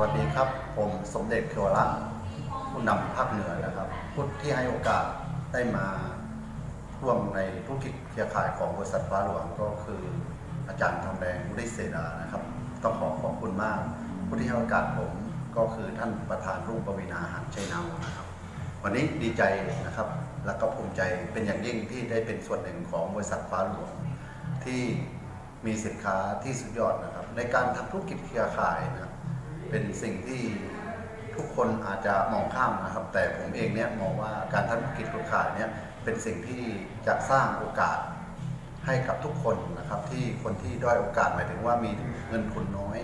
วัสดีครับ ผมสมเด็จเทวรัตผู้นำภาคเหนือนะครับผู้ที่ให้โอกาสได้มาร่วมในธุรกิจเครือข่ายของบริษัทฟ้าหลวงก็คืออาจารย์ทองแดงวุฒิเสดานะครับ ต้องขอขอบคุณมาก ผู้ที่ให้โอกาสผมก็คือท่านประธานรุ่งปวีนาหันชัยเนานะครับ วันนี้ดีใจนะครับ แล้วก็ภูมิใจเป็นอย่างยิ่งที่ได้เป็นส่วนหนึ่งของบริษัทฟ้าหลวงที่มีสินค้าที่สุดยอดนะครับ ในการทำธุรกิจเครือข่ายนะครับ เป็นสิ่งที่ทุกคนอาจจะมองข้ามนะครับ แต่ผมเองเนี่ยมองว่าการทำธุรกิจเครือข่ายเนี่ยเป็นสิ่งที่จะสร้างโอกาสให้กับทุกคนนะครับ ที่คนที่ด้อยโอกาสหมายถึงว่ามีเงินทุนน้อย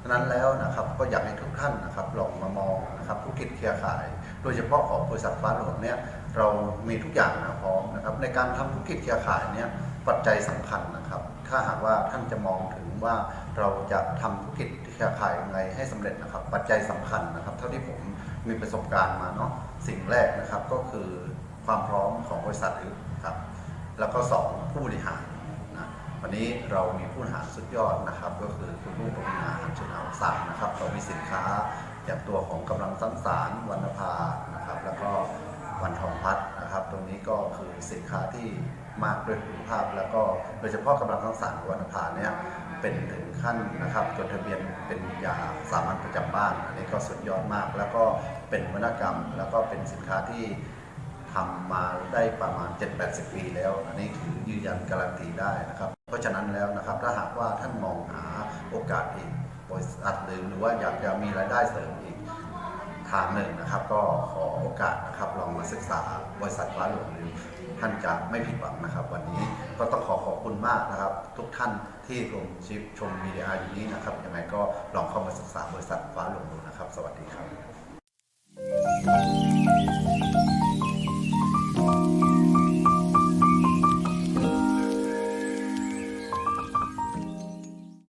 ดังนั้นแล้วนะครับก็อยากให้ทุกท่านนะครับลองมามองนะครับธุรกิจเครือข่าย โดยเฉพาะของบริษัทฟ้าหลวงเนี่ยเรามีทุกอย่างนะพร้อมนะครับในการทำธุรกิจเครือข่ายเนี่ย ปัจจัยสำคัญนะครับ ถ้าหากว่าท่านจะมองถึงว่าเราจะทำธุรกิจเครือข่ายยังไงให้สำเร็จนะครับ ปัจจัยสำคัญนะครับ เท่าที่ผมมีประสบการณ์มาเนาะสิ่งแรกนะครับก็คือความพร้อมของบริษัทครับแล้วก็สองผู้บริหารนะวันนี้เรามีผู้บริหารสุดยอดนะครับ ก็คือคุณลุงปวีนาหันชนาสามนะครับเรามีสินค้าอย่างตัวของกำลังสังสารวรรณภานะครับ แล้วก็วันทองพัดนะครับ ตรงนี้ก็คือสินค้าที่ มากด้วยคุณภาพ แล้วก็โดยเฉพาะกำลังสังสารวรรณภาเนี่ยเป็นถึงขั้นนะครับจดทะเบียนเป็นยาสามัญประจำบ้าน อันนี้ก็สุดยอดมาก แล้วก็เป็นวรรณกรรม แล้วก็เป็นสินค้าที่ทำมาได้ประมาณ 7-80 ปีแล้ว อันนี้ถือยืนยันการันตีได้นะครับ เพราะฉะนั้นแล้วนะครับถ้าหากว่าท่านมองหาโอกาสอีกบริษัทหรือหรือว่าอยากจะมีรายได้เสริมอีก ทางหนึ่งนะครับ ก็ขอโอกาสนะครับลองมาศึกษาบริษัทฟ้าหลวงนิวท่านจะไม่ผิดหวังนะครับ วันนี้ก็ต้องขอขอบคุณมากนะครับ ทุกท่านที่ชมชิปชมวีดีอาร์อยู่นี้นะครับยังไงก็ลองเข้ามาศึกษาบริษัทฟ้าหลวงดู